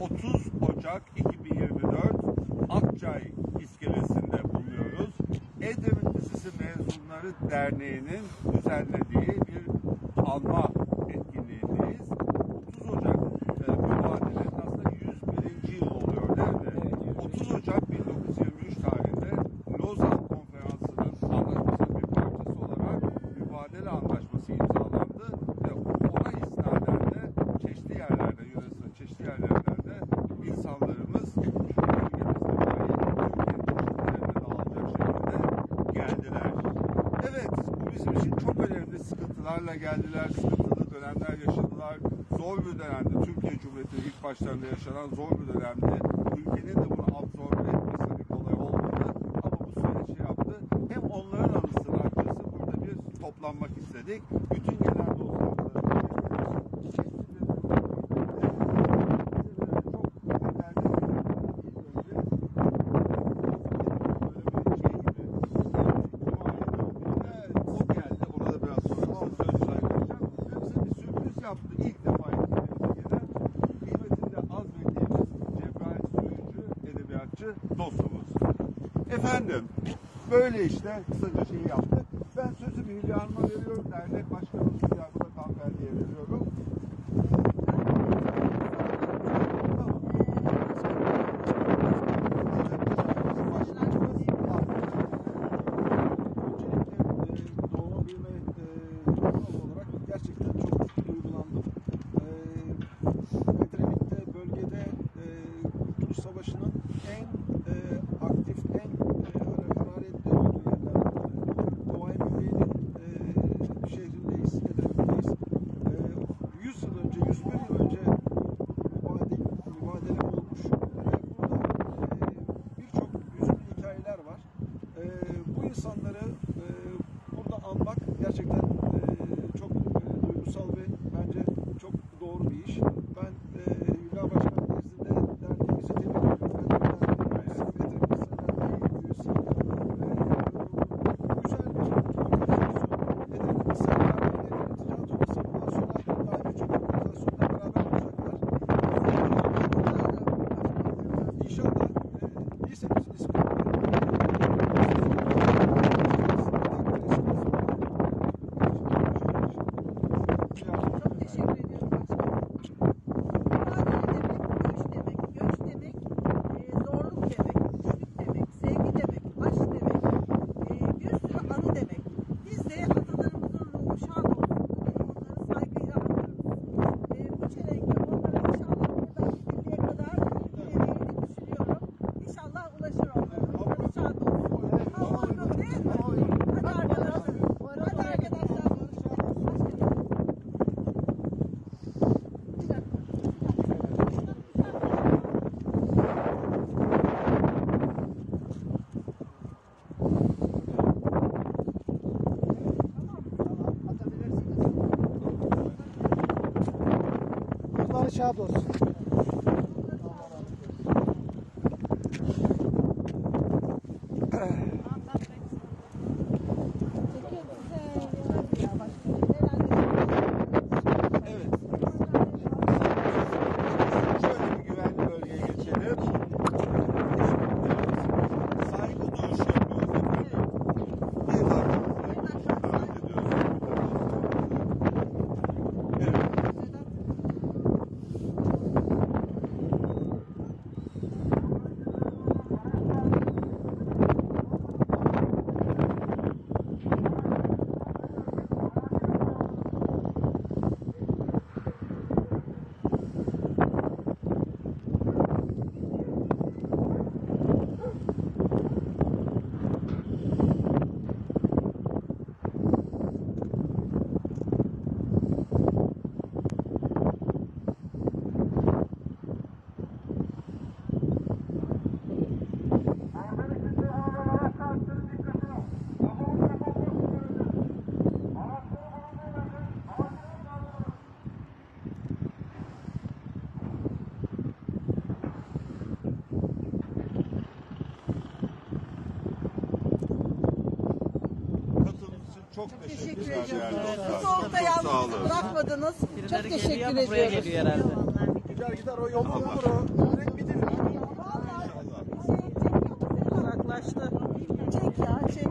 30 Ocak 2024 Akçay iskelesinde bulunuyoruz. Edremit Lisesi Mezunları Derneği'nin düzenlediği bir anma çok önemli sıkıntılarla geldiler, sıkıntılı dönemler yaşadılar. Zor bir dönemdi. Türkiye Cumhuriyeti'nin ilk başlarında yaşanan zor bir dönemdi. Ülkenin de bunu absorbe etmesi bir kolay olmadı. Ama bu süreç şey yaptı. Hem onların anısını, acısı burada bir toplanmak istedik. Bütün dostumuz. Efendim böyle işte kısaca şeyi yaptık. Ben sözü Hülya Hanım'a veriyorum. Dernek Başkanımız Hülya Hanım'a veriyorum. Alnı şad olsun. Çok teşekkür ediyorum. Orada yalnız bırakmadınız. Çok teşekkür buraya ediyoruz. geliyor herhalde. Gider gider o yolda olur o. Direkt bitir. Şey Uzaklaştı. Çek ya çek.